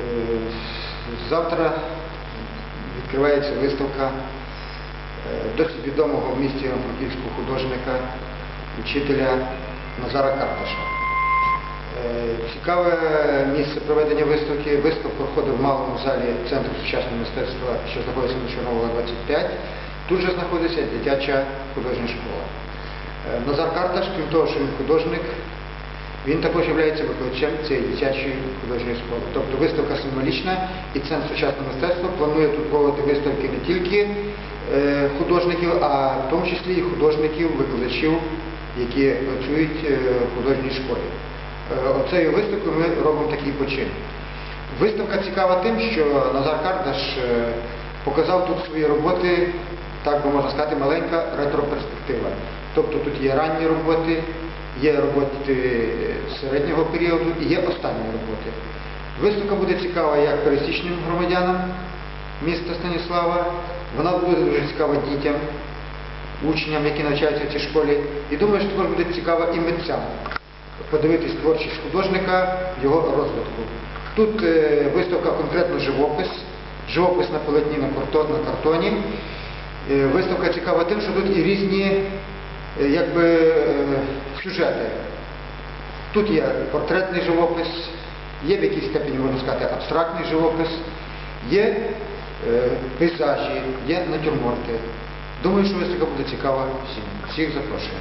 Е, Завтра відкривається виставка е, досить відомого в місті Івано-Франківського художника, учителя Назара Карташа. Е, Цікаве місце проведення виставки. Виставка проходить в малому залі Центру сучасного мистецтва, що знаходиться на Чорновола 25. Тут же знаходиться дитяча художня школа. Назар Карташ, крім того, що він художник, він також є викладачем цієї дитячої художньої школи. Тобто виставка символічна і Центр сучасного мистецтва планує тут проводити виставки не тільки е, художників, а в тому числі і художників, викладачів, які працюють е, в художній школі. Е, Оцею виставкою ми робимо такий почин. Виставка цікава тим, що Назар Кардаш е, показав тут свої роботи, так би можна сказати, маленька ретроперспектива. Тобто тут є ранні роботи, є роботи середнього періоду і є останні роботи. Виставка буде цікава як пересічним громадянам міста Станіслава, вона буде дуже цікава дітям, учням, які навчаються в цій школі. І думаю, що також буде цікава і митцям подивитись творчість художника, його розвитку. Тут е, виставка конкретно живопис, живопис на полотні на картоні. Е, Виставка цікава тим, що тут і різні е, якби, е, сюжети. Тут є портретний живопис, є в якійсь степені, можна сказати, абстрактний живопис, є е, пейзажі, є натюрморти. Думаю, що виставка буде цікава всім. Всіх запрошуємо.